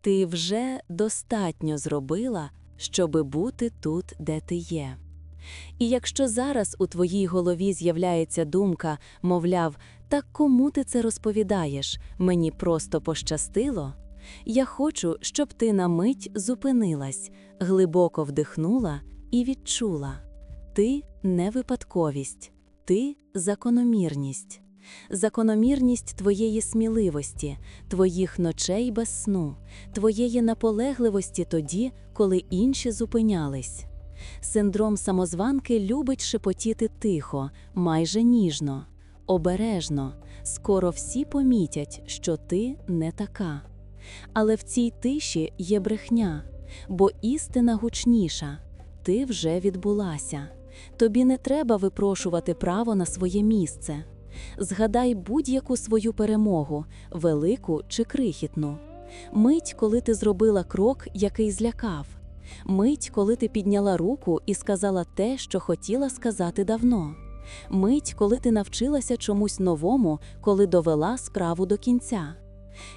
Ти вже достатньо зробила, щоби бути тут, де ти є. І якщо зараз у твоїй голові з'являється думка, мовляв, так кому ти це розповідаєш, мені просто пощастило, я хочу, щоб ти на мить зупинилась, глибоко вдихнула і відчула. Ти не випадковість, ти закономірність. Закономірність твоєї сміливості, твоїх ночей без сну, твоєї наполегливості тоді, коли інші зупинялись. Синдром самозванки любить шепотіти тихо, майже ніжно, обережно. Скоро всі помітять, що ти не така. Але в цій тиші є брехня, бо істина гучніша. Ти вже відбулася. Тобі не треба випрошувати право на своє місце. Згадай будь-яку свою перемогу, велику чи крихітну. Мить, коли ти зробила крок, який злякав. Мить, коли ти підняла руку і сказала те, що хотіла сказати давно. Мить, коли ти навчилася чомусь новому, коли довела справу до кінця.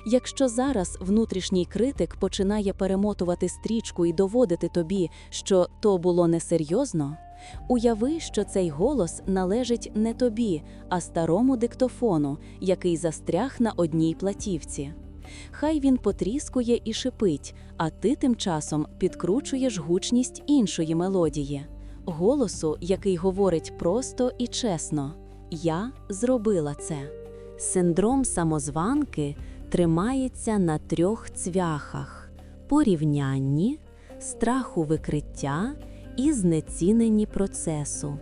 Якщо зараз внутрішній критик починає перемотувати стрічку і доводити тобі, що то було несерйозно, уяви, що цей голос належить не тобі, а старому диктофону, який застряг на одній платівці. Хай він потріскує і шипить, а ти тим часом підкручуєш гучність іншої мелодії, голосу, який говорить просто і чесно: Я зробила це. Синдром самозванки тримається на трьох цвяхах: порівнянні, страху викриття і знеціненні процесу.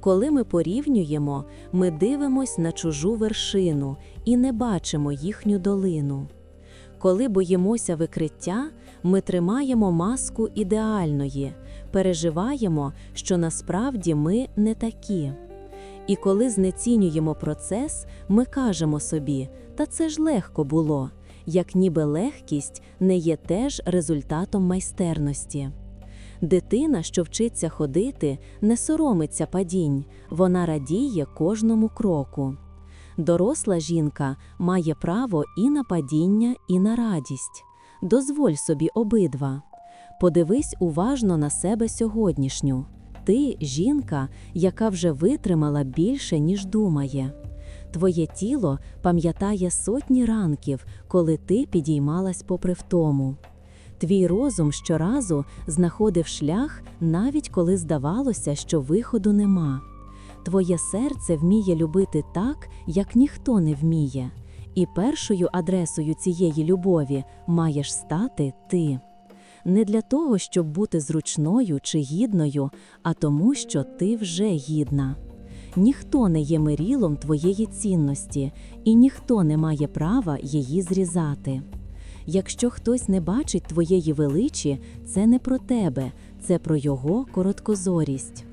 Коли ми порівнюємо, ми дивимось на чужу вершину і не бачимо їхню долину. Коли боїмося викриття, ми тримаємо маску ідеальної, переживаємо, що насправді ми не такі. І коли знецінюємо процес, ми кажемо собі, та це ж легко було, як ніби легкість не є теж результатом майстерності. Дитина, що вчиться ходити, не соромиться падінь, вона радіє кожному кроку. Доросла жінка має право і на падіння, і на радість. Дозволь собі обидва. Подивись уважно на себе сьогоднішню. Ти жінка, яка вже витримала більше, ніж думає. Твоє тіло пам'ятає сотні ранків, коли ти підіймалась попри втому. Твій розум щоразу знаходив шлях, навіть коли здавалося, що виходу нема. Твоє серце вміє любити так, як ніхто не вміє, і першою адресою цієї любові маєш стати ти. Не для того, щоб бути зручною чи гідною, а тому, що ти вже гідна. Ніхто не є мирілом твоєї цінності, і ніхто не має права її зрізати. Якщо хтось не бачить твоєї величі, це не про тебе, це про його короткозорість.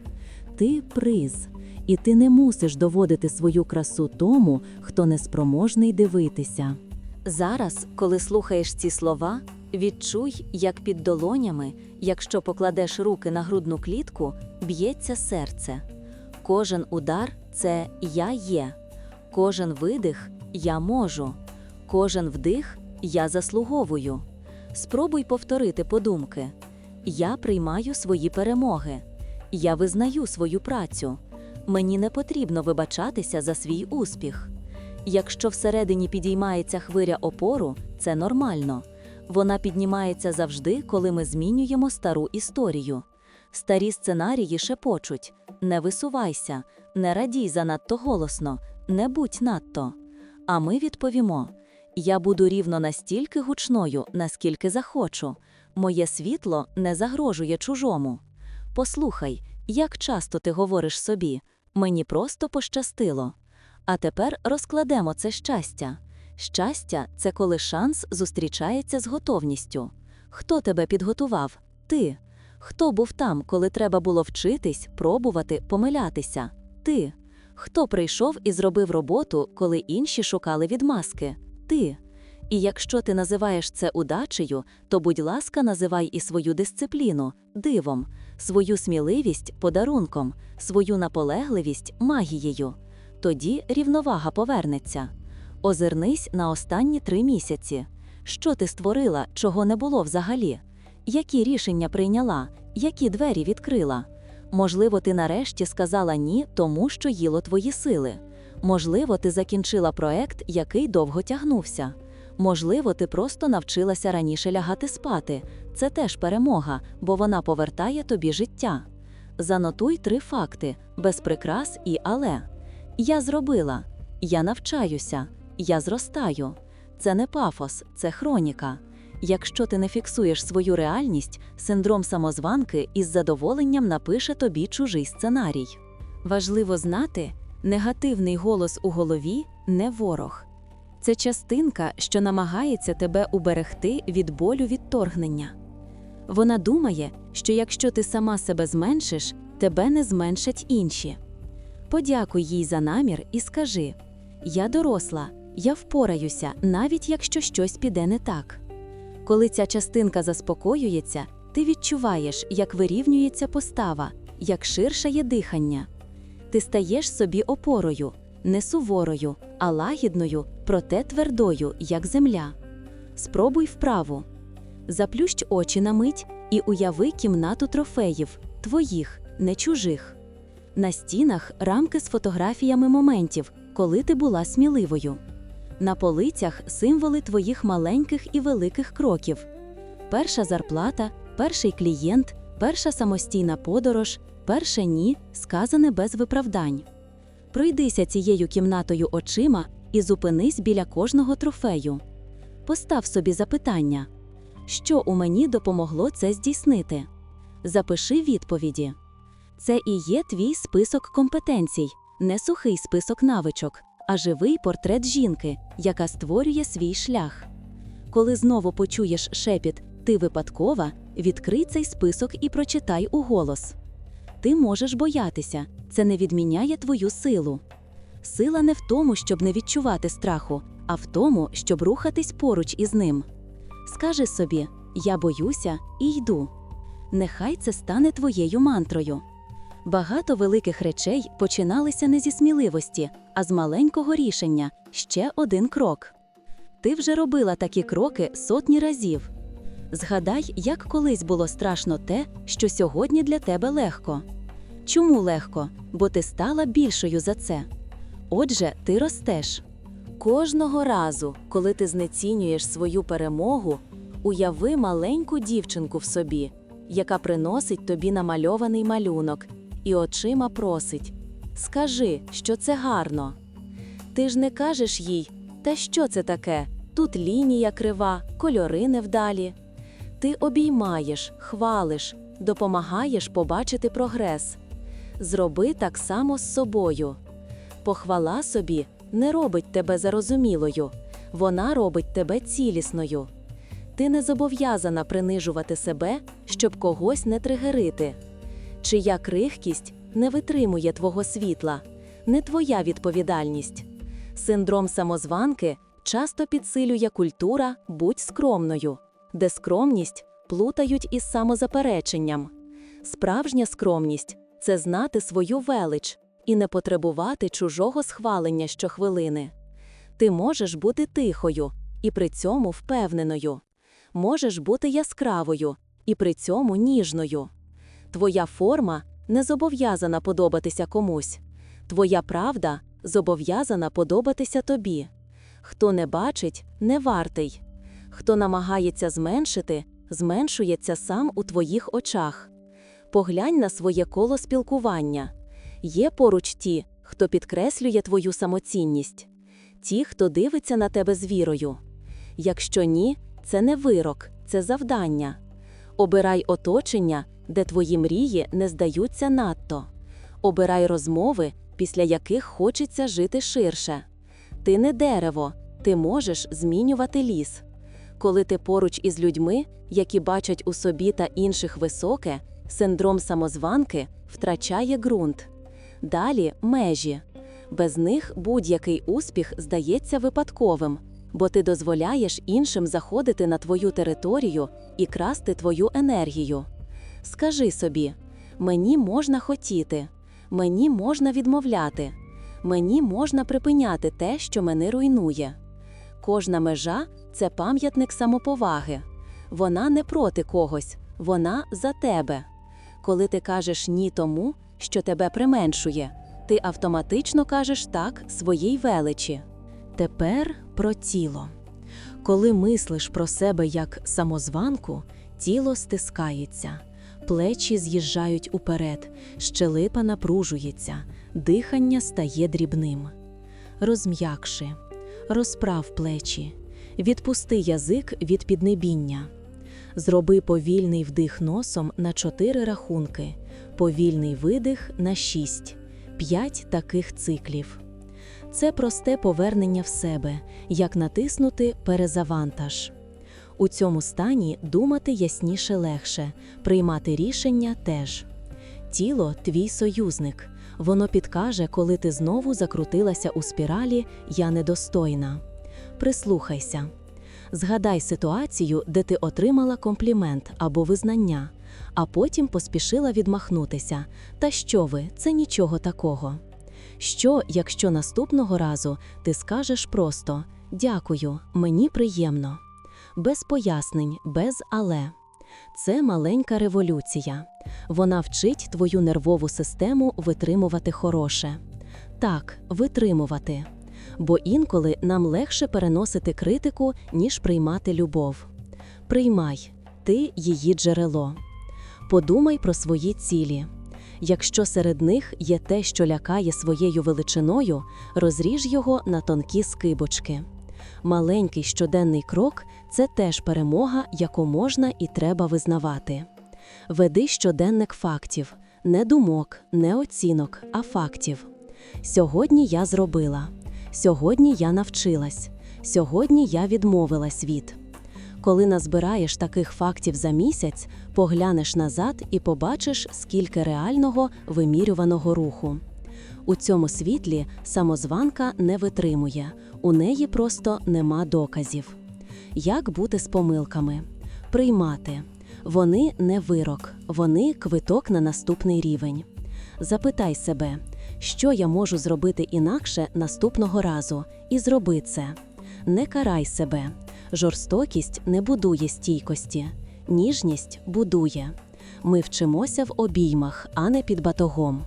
Ти приз, і ти не мусиш доводити свою красу тому, хто неспроможний дивитися. Зараз, коли слухаєш ці слова, відчуй, як під долонями, якщо покладеш руки на грудну клітку, б'ється серце. Кожен удар це я є, кожен видих я можу, кожен вдих я заслуговую. Спробуй повторити подумки. Я приймаю свої перемоги. Я визнаю свою працю. Мені не потрібно вибачатися за свій успіх. Якщо всередині підіймається хвиля опору, це нормально. Вона піднімається завжди, коли ми змінюємо стару історію. Старі сценарії шепочуть: не висувайся, не радій занадто голосно, не будь надто. А ми відповімо: я буду рівно настільки гучною, наскільки захочу. Моє світло не загрожує чужому. Послухай, як часто ти говориш собі, мені просто пощастило. А тепер розкладемо це щастя. Щастя це коли шанс зустрічається з готовністю. Хто тебе підготував? Ти. Хто був там, коли треба було вчитись, пробувати, помилятися? Ти. Хто прийшов і зробив роботу, коли інші шукали відмазки? Ти. І якщо ти називаєш це удачею, то, будь ласка, називай і свою дисципліну дивом, свою сміливість подарунком, свою наполегливість магією. Тоді рівновага повернеться. Озирнись на останні три місяці. Що ти створила, чого не було взагалі? Які рішення прийняла, які двері відкрила? Можливо, ти нарешті сказала ні тому, що їло твої сили. Можливо, ти закінчила проект, який довго тягнувся. Можливо, ти просто навчилася раніше лягати спати. Це теж перемога, бо вона повертає тобі життя. Занотуй три факти без прикрас і але. Я зробила, я навчаюся, я зростаю. Це не пафос, це хроніка. Якщо ти не фіксуєш свою реальність, синдром самозванки із задоволенням напише тобі чужий сценарій. Важливо знати, негативний голос у голові не ворог. Це частинка, що намагається тебе уберегти від болю відторгнення. Вона думає, що якщо ти сама себе зменшиш, тебе не зменшать інші. Подякуй їй за намір і скажи: Я доросла, я впораюся, навіть якщо щось піде не так. Коли ця частинка заспокоюється, ти відчуваєш, як вирівнюється постава, як ширшає дихання. Ти стаєш собі опорою, не суворою, а лагідною, проте твердою, як земля. Спробуй вправу. Заплющ очі на мить і уяви кімнату трофеїв, твоїх, не чужих. На стінах рамки з фотографіями моментів, коли ти була сміливою. На полицях символи твоїх маленьких і великих кроків. Перша зарплата, перший клієнт, перша самостійна подорож, перше ні, сказане без виправдань. Пройдися цією кімнатою очима і зупинись біля кожного трофею. Постав собі запитання, що у мені допомогло це здійснити. Запиши відповіді. Це і є твій список компетенцій, не сухий список навичок, а живий портрет жінки, яка створює свій шлях. Коли знову почуєш шепіт Ти випадкова, відкрий цей список і прочитай уголос. Ти можеш боятися, це не відміняє твою силу. Сила не в тому, щоб не відчувати страху, а в тому, щоб рухатись поруч із ним. Скажи собі: Я боюся і йду. Нехай це стане твоєю мантрою. Багато великих речей починалися не зі сміливості, а з маленького рішення ще один крок. Ти вже робила такі кроки сотні разів. Згадай, як колись було страшно те, що сьогодні для тебе легко. Чому легко? Бо ти стала більшою за це. Отже, ти ростеш. Кожного разу, коли ти знецінюєш свою перемогу, уяви маленьку дівчинку в собі, яка приносить тобі намальований малюнок і очима просить: Скажи, що це гарно. Ти ж не кажеш їй, та що це таке? Тут лінія крива, кольори невдалі. Ти обіймаєш, хвалиш, допомагаєш побачити прогрес. Зроби так само з собою. Похвала собі не робить тебе зарозумілою, вона робить тебе цілісною. Ти не зобов'язана принижувати себе, щоб когось не тригерити. Чия крихкість не витримує твого світла, не твоя відповідальність. Синдром самозванки часто підсилює культура будь скромною, де скромність плутають із самозапереченням. Справжня скромність це знати свою велич і не потребувати чужого схвалення щохвилини. Ти можеш бути тихою і при цьому впевненою, можеш бути яскравою і при цьому ніжною. Твоя форма не зобов'язана подобатися комусь, твоя правда зобов'язана подобатися тобі. Хто не бачить, не вартий. Хто намагається зменшити, зменшується сам у твоїх очах. Поглянь на своє коло спілкування. Є поруч ті, хто підкреслює твою самоцінність, ті, хто дивиться на тебе з вірою. Якщо ні, це не вирок, це завдання. Обирай оточення, де твої мрії не здаються надто. Обирай розмови, після яких хочеться жити ширше. Ти не дерево, ти можеш змінювати ліс. Коли ти поруч із людьми, які бачать у собі та інших високе, синдром самозванки втрачає ґрунт. Далі межі. Без них будь-який успіх здається випадковим, бо ти дозволяєш іншим заходити на твою територію і красти твою енергію. Скажи собі: мені можна хотіти, мені можна відмовляти, мені можна припиняти те, що мене руйнує. кожна межа це пам'ятник самоповаги. Вона не проти когось, вона за тебе. Коли ти кажеш ні тому, що тебе применшує, ти автоматично кажеш так своїй величі. Тепер про тіло. Коли мислиш про себе як самозванку, тіло стискається, плечі з'їжджають уперед, щелепа напружується, дихання стає дрібним. Розм'якши, розправ плечі, відпусти язик від піднебіння. Зроби повільний вдих носом на чотири рахунки, повільний видих на шість, п'ять таких циклів. Це просте повернення в себе, як натиснути перезавантаж. У цьому стані думати ясніше легше, приймати рішення теж. Тіло твій союзник. Воно підкаже, коли ти знову закрутилася у спіралі Я недостойна. Прислухайся. Згадай ситуацію, де ти отримала комплімент або визнання, а потім поспішила відмахнутися. Та що ви, це нічого такого. Що, якщо наступного разу ти скажеш просто Дякую, мені приємно, без пояснень, без але. Це маленька революція. Вона вчить твою нервову систему витримувати хороше. Так, витримувати. Бо інколи нам легше переносити критику, ніж приймати любов. Приймай, ти її джерело. Подумай про свої цілі. Якщо серед них є те, що лякає своєю величиною, розріж його на тонкі скибочки. Маленький щоденний крок це теж перемога, яку можна і треба визнавати. Веди щоденник фактів, не думок, не оцінок, а фактів. Сьогодні я зробила. Сьогодні я навчилась. Сьогодні я відмовилась від. Коли назбираєш таких фактів за місяць, поглянеш назад і побачиш, скільки реального вимірюваного руху. У цьому світлі самозванка не витримує, у неї просто нема доказів. Як бути з помилками? Приймати. Вони не вирок, вони квиток на наступний рівень. Запитай себе, що я можу зробити інакше наступного разу, і зроби це. Не карай себе. Жорстокість не будує стійкості, ніжність будує. Ми вчимося в обіймах, а не під батогом.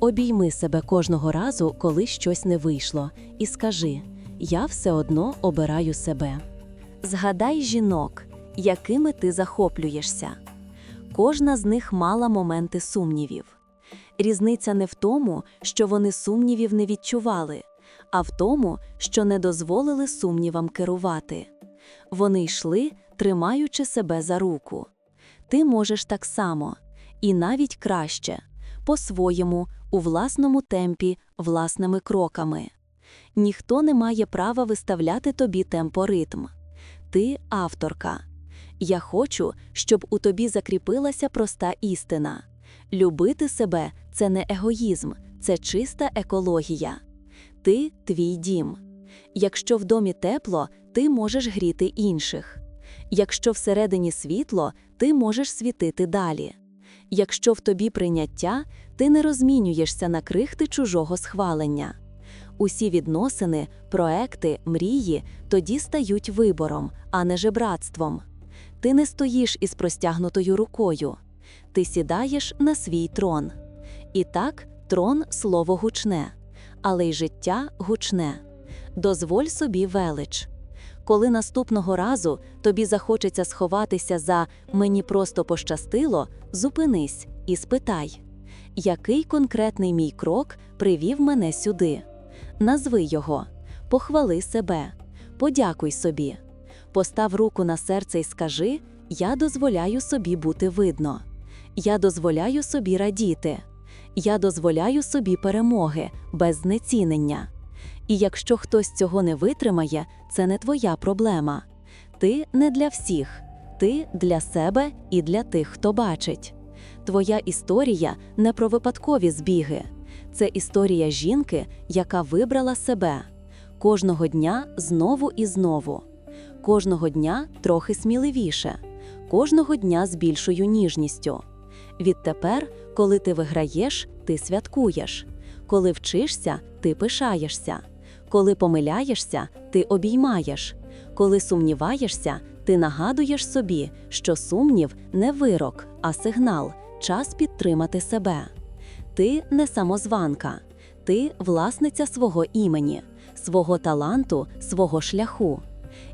Обійми себе кожного разу, коли щось не вийшло, і скажи: Я все одно обираю себе. Згадай жінок, якими ти захоплюєшся. Кожна з них мала моменти сумнівів. Різниця не в тому, що вони сумнівів не відчували, а в тому, що не дозволили сумнівам керувати. Вони йшли, тримаючи себе за руку. Ти можеш так само, і навіть краще, по-своєму, у власному темпі, власними кроками. Ніхто не має права виставляти тобі темпоритм. Ти авторка. Я хочу, щоб у тобі закріпилася проста істина. Любити себе це не егоїзм, це чиста екологія. Ти твій дім. Якщо в домі тепло, ти можеш гріти інших. Якщо всередині світло, ти можеш світити далі. Якщо в тобі прийняття, ти не розмінюєшся на крихти чужого схвалення. Усі відносини, проекти, мрії тоді стають вибором, а не жебратством. Ти не стоїш із простягнутою рукою, ти сідаєш на свій трон. І так, трон слово гучне, але й життя гучне. Дозволь собі велич. Коли наступного разу тобі захочеться сховатися за мені просто пощастило, зупинись і спитай, який конкретний мій крок привів мене сюди. Назви його, похвали себе, подякуй собі, постав руку на серце і скажи: Я дозволяю собі бути видно, я дозволяю собі радіти, я дозволяю собі перемоги без знецінення. І якщо хтось цього не витримає, це не твоя проблема. Ти не для всіх, ти для себе і для тих, хто бачить. Твоя історія не про випадкові збіги, це історія жінки, яка вибрала себе кожного дня знову і знову, кожного дня трохи сміливіше, кожного дня з більшою ніжністю. Відтепер, коли ти виграєш, ти святкуєш, коли вчишся, ти пишаєшся. Коли помиляєшся, ти обіймаєш. Коли сумніваєшся, ти нагадуєш собі, що сумнів не вирок, а сигнал, час підтримати себе. Ти не самозванка, ти власниця свого імені, свого таланту, свого шляху.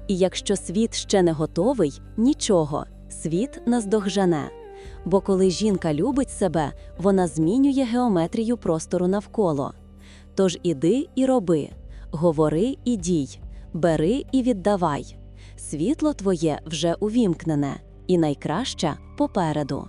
І якщо світ ще не готовий, нічого, світ наздогжене. Бо коли жінка любить себе, вона змінює геометрію простору навколо. Тож іди і роби, говори і дій, бери і віддавай. Світло твоє вже увімкнене, і найкраще попереду.